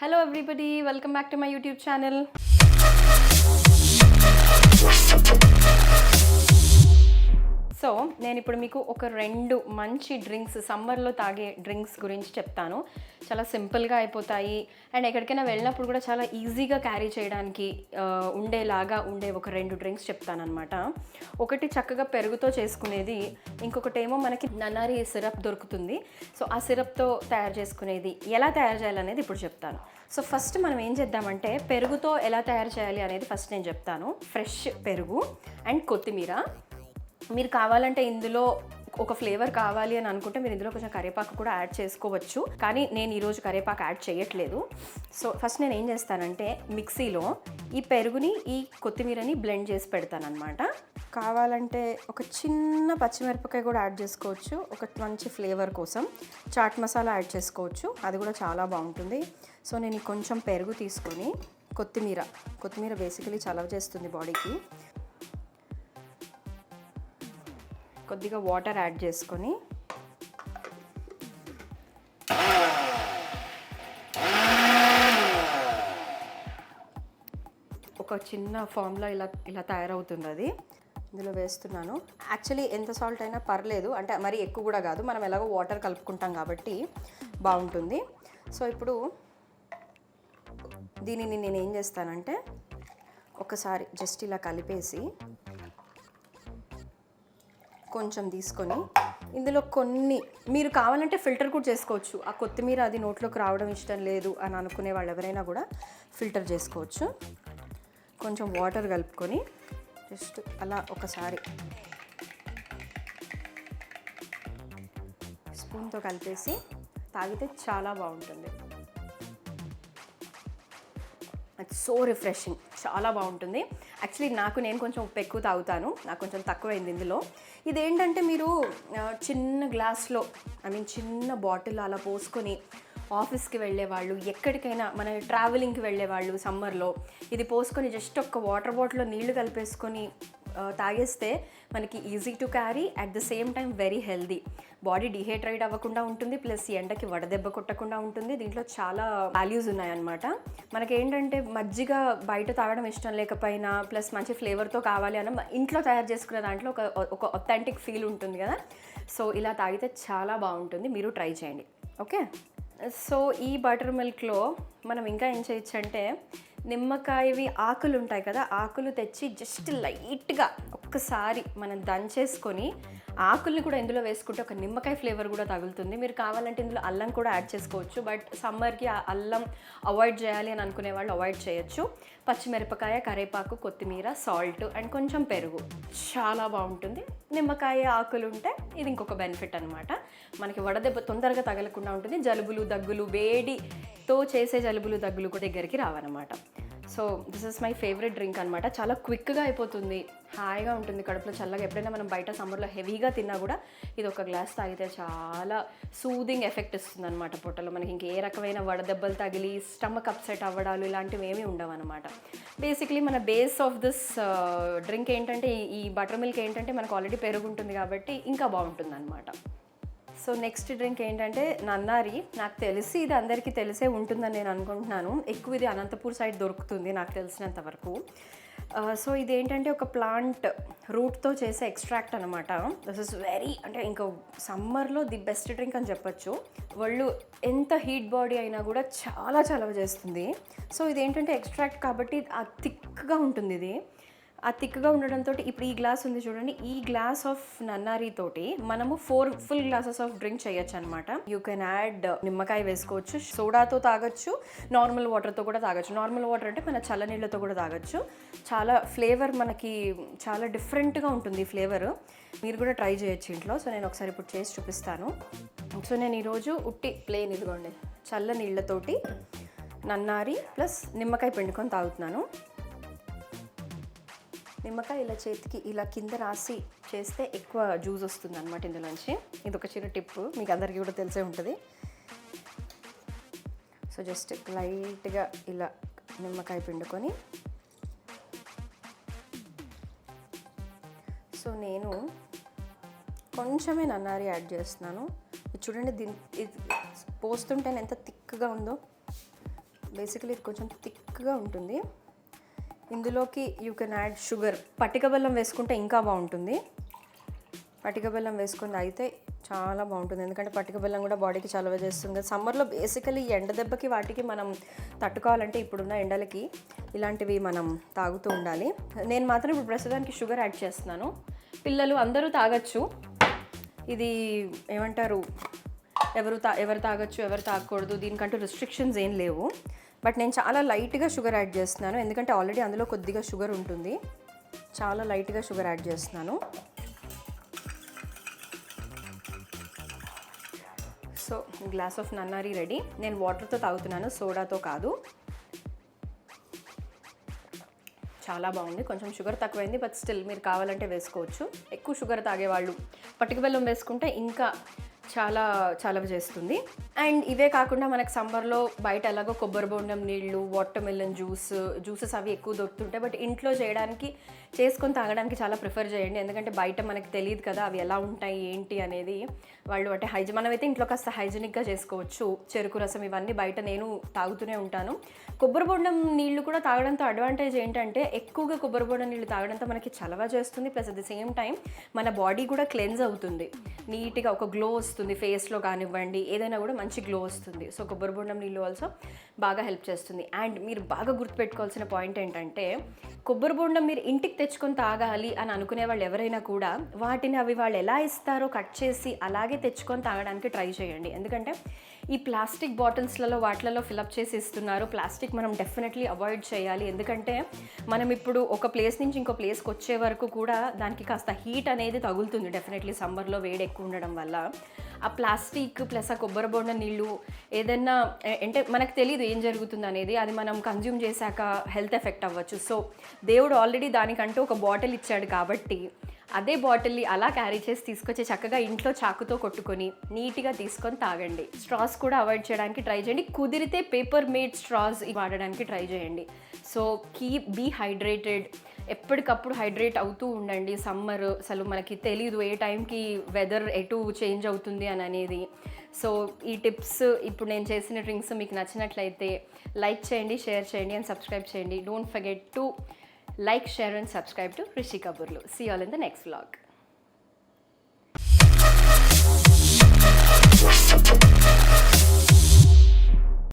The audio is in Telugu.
Hello everybody, welcome back to my YouTube channel. So నేను ఇప్పుడు మీకు ఒక రెండు మంచి డ్రింక్స్ సమ్మర్లో తాగే డ్రింక్స్ గురించి చెప్తాను. చాలా సింపుల్గా అయిపోతాయి. అండ్ ఎక్కడికైనా వెళ్ళినప్పుడు కూడా చాలా ఈజీగా క్యారీ చేయడానికి ఉండేలాగా ఉండే ఒక రెండు డ్రింక్స్ చెప్తానమాట ఒకటి చక్కగా పెరుగుతో చేసుకునేది ఇంకొకటి ఏమో మనకి నన్నారి సిరప్ దొరుకుతుంది. సో ఆ సిరప్తో తయారు చేసుకునేది ఎలా తయారు చేయాలనేది ఇప్పుడు చెప్తాను. సో ఫస్ట్ మనం ఏం చేద్దామంటే పెరుగుతో ఎలా తయారు చేయాలి అనేది ఫస్ట్ నేను చెప్తాను. ఫ్రెష్ పెరుగు అండ్ కొత్తిమీర. మీరు కావాలంటే ఇందులో ఒక ఫ్లేవర్ కావాలి అని అనుకుంటే మీరు ఇందులో కొంచెం కరివేపాకు కూడా యాడ్ చేసుకోవచ్చు. కానీ నేను ఈరోజు కరివేపాకు యాడ్ చేయట్లేదు. సో ఫస్ట్ నేను ఏం చేస్తానంటే మిక్సీలో ఈ పెరుగుని ఈ కొత్తిమీరని బ్లెండ్ చేసి పెడతానమాట కావాలంటే ఒక చిన్న పచ్చిమిరపకాయ కూడా యాడ్ చేసుకోవచ్చు. ఒక మంచి ఫ్లేవర్ కోసం చాట్ మసాలా యాడ్ చేసుకోవచ్చు. అది కూడా చాలా బాగుంటుంది. సో నేను కొంచెం పెరుగు తీసుకొని కొత్తిమీర కొత్తిమీర బేసికలీ చలవ చేస్తుంది బాడీకి కొద్దిగా వాటర్ యాడ్ చేసుకొని ఒక చిన్న ఫామ్లో ఇలా ఇలా తయారవుతుంది అది ఇందులో వేస్తున్నాను. యాక్చువల్లీ ఎంత సాల్ట్ అయినా పర్లేదు. అంటే మరీ ఎక్కువ కూడా కాదు. మనం ఎలాగో వాటర్ కలుపుకుంటాం కాబట్టి బాగుంటుంది. సో ఇప్పుడు దీనిని నేను ఏం చేస్తానంటే ఒకసారి జస్ట్ ఇలా కలిపేసి కొంచెం తీసుకొని ఇందులో కొన్ని మీరు కావాలంటే ఫిల్టర్ కూడా చేసుకోవచ్చు. ఆ కొత్తిమీర అది నోట్లోకి రావడం ఇష్టం లేదు అని అనుకునే వాళ్ళు ఎవరైనా కూడా ఫిల్టర్ చేసుకోవచ్చు. కొంచెం వాటర్ కలుపుకొని జస్ట్ అలా ఒకసారి స్పూన్తో కలిపేసి తాగితే చాలా బాగుంటుంది. ఇట్స్ సో రిఫ్రెషింగ్ చాలా బాగుంటుంది. యాక్చువల్లీ నాకు నేను కొంచెం ఉప్పు ఎక్కువ తాగుతాను. నాకు కొంచెం తక్కువైంది ఇందులో. ఇదేంటంటే మీరు చిన్న గ్లాస్లో ఐ మీన్ చిన్న బాటిల్ అలా పోసుకొని ఆఫీస్కి వెళ్ళేవాళ్ళు ఎక్కడికైనా మన ట్రావెలింగ్కి వెళ్ళేవాళ్ళు సమ్మర్లో ఇది పోసుకొని జస్ట్ ఒక్క వాటర్ బాటిల్లో నీళ్ళు కలిపేసుకొని తాగేస్తే మనకి easy to carry at the same time very healthy body dehydrate అవ్వకుండా ఉంటుంది ప్లస్ ఎండకి వడదెబ్బ కొట్టకుండా ఉంటుంది. దీంట్లో చాలా వాల్యూస్ ఉన్నాయన్నమాట. మనకి ఏంటంటే మజ్జిగ బయట తాగడం ఇష్టం లేకపోయినా ప్లస్ మంచి ఫ్లేవర్తో కావాలి అన్న ఇంట్లో తయారు చేసుకునే దాంట్లో ఒక ఒక ఒథెంటిక్ ఫీల్ ఉంటుంది కదా. సో ఇలా తాగితే చాలా బాగుంటుంది. మీరు ట్రై చేయండి. ఓకే సో ఈ బటర్ మిల్క్లో మనం ఇంకా ఏం చేయొచ్చు అంటే నిమ్మకాయవి ఆకులు ఉంటాయి కదా ఆకులు తెచ్చి జస్ట్ లైట్గా ఒక్కసారి మనం దంచేసుకొని ఆకుల్ని కూడా ఇందులో వేసుకుంటే ఒక నిమ్మకాయ ఫ్లేవర్ కూడా తగులుతుంది. మీరు కావాలంటే ఇందులో అల్లం కూడా యాడ్ చేసుకోవచ్చు. బట్ సమ్మర్కి అల్లం అవాయిడ్ చేయాలి అని అనుకునే వాళ్ళు అవాయిడ్ చేయొచ్చు. పచ్చిమిరపకాయ కరేపాకు కొత్తిమీర సాల్ట్ అండ్ కొంచెం పెరుగు. చాలా బాగుంటుంది. నిమ్మకాయ ఆకులు ఉంటే ఇది ఇంకొక బెనిఫిట్ అనమాట మనకి వడదెబ్బ తొందరగా తగలకుండా ఉంటుంది. జలుబులు దగ్గులు వేడితో చేసే జలుబులు దగ్గులు కూడా దగ్గరికి రావన్నమాట. So this is my favourite drink అనమాట చాలా క్విక్గా అయిపోతుంది. హాయిగా ఉంటుంది కడుపులో చల్లగా. ఎప్పుడైనా మనం బయట సమ్మర్లో హెవీగా తిన్నా కూడా ఇది ఒక గ్లాస్ తాగితే చాలా సూదింగ్ ఎఫెక్ట్ ఇస్తుంది అనమాట పొట్టలో. మనకి ఇంకే రకమైన వడదెబ్బలు తగిలి స్టమక్ అప్సెట్ అవ్వడాలు ఇలాంటివి ఏమీ ఉండవు అనమాట బేసిక్లీ మన బేస్ ఆఫ్ దిస్ డ్రింక్ ఏంటంటే ఈ- ఈ బటర్ మిల్క్ ఏంటంటే మనకు ఆల్రెడీ పెరుగు ఉంటుంది కాబట్టి ఇంకా బాగుంటుంది అనమాట సో నెక్స్ట్ డ్రింక్ ఏంటంటే నన్నారి. నాకు తెలిసి ఇది అందరికీ తెలిసే ఉంటుందని నేను అనుకుంటున్నాను. ఎక్కువ ఇది అనంతపూర్ సైడ్ దొరుకుతుంది నాకు తెలిసినంత వరకు. సో ఇది ఏంటంటే ఒక ప్లాంట్ రూట్తో చేసే ఎక్స్ట్రాక్ట్ అనమాట దిస్ ఇస్ వెరీ అంటే ఇంకా సమ్మర్లో ది బెస్ట్ డ్రింక్ అని చెప్పొచ్చు. వాళ్ళు ఎంత హీట్ బాడీ అయినా కూడా చాలా చలవ చేస్తుంది. సో ఇది ఏంటంటే ఎక్స్ట్రాక్ట్ కాబట్టి ఆ థిక్గా ఉంటుంది ఇది. ఆ థిక్గా ఉండడంతో ఇప్పుడు ఈ గ్లాస్ ఉంది చూడండి. ఈ గ్లాస్ ఆఫ్ నన్నారి తోటి మనము four full glasses of drink చేయొచ్చు అనమాట యూ కెన్ యాడ్ నిమ్మకాయ వేసుకోవచ్చు సోడాతో తాగొచ్చు నార్మల్ వాటర్తో కూడా తాగొచ్చు. నార్మల్ వాటర్ అంటే మన చల్లనీళ్ళతో కూడా తాగొచ్చు. చాలా ఫ్లేవర్ మనకి చాలా డిఫరెంట్గా ఉంటుంది ఈ ఫ్లేవర్. మీరు కూడా ట్రై చేయొచ్చు ఇంట్లో. సో నేను ఒకసారి ఇప్పుడు చేసి చూపిస్తాను. సో నేను ఈరోజు ఉట్టి ప్లేన్ ఇదిగోండి. చల్ల నీళ్ళతోటి నన్నారి ప్లస్ నిమ్మకాయ పిండుకొని తాగుతున్నాను. నిమ్మకాయ ఇలా చేతికి ఇలా కింద రాసి చేస్తే ఎక్కువ జ్యూస్ వస్తుంది అనమాట ఇందులోంచి. ఇది ఒక చిన్న టిప్. మీకు అందరికీ కూడా తెలిసే ఉంటుంది. సో జస్ట్ లైట్గా ఇలా నిమ్మకాయ పిండుకొని. సో నేను కొంచెమే నన్నారి యాడ్ చేస్తున్నాను. ఇది చూడండి దీని ఇది పోస్తుంటే ఎంత థిక్గా ఉందో. బేసికలీ ఇది కొంచెం థిక్గా ఉంటుంది. ఇందులోకి యూ కెన్ యాడ్ షుగర్ పటిక బెల్లం వేసుకుంటే ఇంకా బాగుంటుంది. పటిక బెల్లం వేసుకుంది అయితే చాలా బాగుంటుంది. ఎందుకంటే పటిక బెల్లం కూడా బాడీకి చలవ చేస్తుంది. సమ్మర్లో బేసికలీ ఎండ దెబ్బకి వాటికి మనం తట్టుకోవాలంటే ఇప్పుడున్న ఎండలకి ఇలాంటివి మనం తాగుతూ ఉండాలి. నేను మాత్రం ఇప్పుడు ప్రస్తుతానికి షుగర్ యాడ్ చేస్తున్నాను. పిల్లలు అందరూ తాగొచ్చు. ఇది ఏమంటారు? ఎవరు తా ఎవరు తాగొచ్చు ఎవరు తాగకూడదు దీనికంటూ రిస్ట్రిక్షన్స్ ఏం లేవు. బట్ నేను చాలా లైట్గా షుగర్ యాడ్ చేస్తున్నాను. ఎందుకంటే ఆల్రెడీ అందులో కొద్దిగా షుగర్ ఉంటుంది. చాలా లైట్గా షుగర్ యాడ్ చేస్తున్నాను. సో గ్లాస్ ఆఫ్ నన్నారి రెడీ. నేను వాటర్తో తాగుతున్నాను సోడాతో కాదు. చాలా బాగుంది. కొంచెం షుగర్ తక్కువైంది బట్ స్టిల్ మీరు కావాలంటే వేసుకోవచ్చు. ఎక్కువ షుగర్ తాగేవాళ్ళు పట్టుకు బెల్లం వేసుకుంటే ఇంకా చాలా చాలా చేస్తుంది. అండ్ ఇవే కాకుండా మనకు సమ్మర్లో బయట ఎలాగో కొబ్బరి బొండం నీళ్ళు వాటర్ మెలన్ జ్యూస్ జ్యూసెస్ అవి ఎక్కువ దొరుకుతుంటాయి. బట్ ఇంట్లో చేయడానికి చేసుకొని తాగడానికి చాలా ప్రిఫర్ చేయండి. ఎందుకంటే బయట మనకు తెలియదు కదా అవి ఎలా ఉంటాయి ఏంటి అనేది వాళ్ళు అంటే హైజీ మనమైతే ఇంట్లో కాస్త హైజీనిక్గా చేసుకోవచ్చు. చెరుకు రసం ఇవన్నీ బయట నేను తాగుతూనే ఉంటాను. కొబ్బరి బొండం నీళ్ళు కూడా తాగడంతో అడ్వాంటేజ్ ఏంటంటే ఎక్కువగా కొబ్బరి బొండం నీళ్ళు తాగడంతో మనకి చలవ చేస్తుంది. Plus at the same time మన బాడీ కూడా క్లెన్స్ అవుతుంది. నీట్గా ఒక గ్లో వస్తుంది ఫేస్లో కానివ్వండి ఏదైనా కూడా మంచి గ్లో వస్తుంది. సో కొబ్బరి బొండం నీళ్ళు ఆల్సో బాగా హెల్ప్ చేస్తుంది. అండ్ మీరు బాగా గుర్తుపెట్టుకోవాల్సిన పాయింట్ ఏంటంటే కొబ్బరి బొండం మీరు ఇంటికి తెచ్చుకొని తాగాలి అని అనుకునే వాళ్ళు ఎవరైనా కూడా వాటిని అవి వాళ్ళు ఎలా ఇస్తారో కట్ చేసి అలాగే తెచ్చుకొని తాగడానికి ట్రై చేయండి. ఎందుకంటే ఈ ప్లాస్టిక్ బాటిల్స్లలో వాటిలలో ఫిలప్ చేసి ఇస్తున్నారు. ప్లాస్టిక్ మనం డెఫినెట్లీ అవాయిడ్ చేయాలి. ఎందుకంటే మనం ఇప్పుడు ఒక ప్లేస్ నుంచి ఇంకో ప్లేస్కి వచ్చే వరకు కూడా దానికి కాస్త హీట్ అనేది తగులుతుంది డెఫినెట్లీ సమ్మర్లో వేడి ఎక్కువ ఉండడం వల్ల. ఆ ప్లాస్టిక్ ప్లస్ ఆ కొబ్బరి బొండ నీళ్ళు ఏదైనా అంటే మనకు తెలియదు ఏం జరుగుతుంది అనేది. అది మనం కన్జ్యూమ్ చేశాక హెల్త్ ఎఫెక్ట్ అవ్వచ్చు. సో దేవుడు ఆల్రెడీ దానికంటూ ఒక బాటిల్ ఇచ్చాడు కాబట్టి అదే బాటిల్ని అలా క్యారీ చేసి తీసుకొచ్చి చక్కగా ఇంట్లో చాకుతో కొట్టుకొని నీట్గా తీసుకొని తాగండి. స్ట్రాస్ కూడా అవాయిడ్ చేయడానికి ట్రై చేయండి. కుదిరితే పేపర్ మేడ్ స్ట్రాస్ వాడడానికి ట్రై చేయండి. So keep be hydrated. ఎప్పటికప్పుడు హైడ్రేట్ అవుతూ ఉండండి. సమ్మర్ అసలు మనకి తెలీదు ఏ టైంకి వెదర్ ఎటు చేంజ్ అవుతుంది అని అనేది. సో ఈ టిప్స్ ఇప్పుడు నేను చేసిన డ్రింక్స్ మీకు నచ్చినట్లయితే లైక్ చేయండి షేర్ చేయండి అండ్ సబ్స్క్రైబ్ చేయండి. Don't forget to like share and subscribe to Rishi Kaburlu see all in the next vlog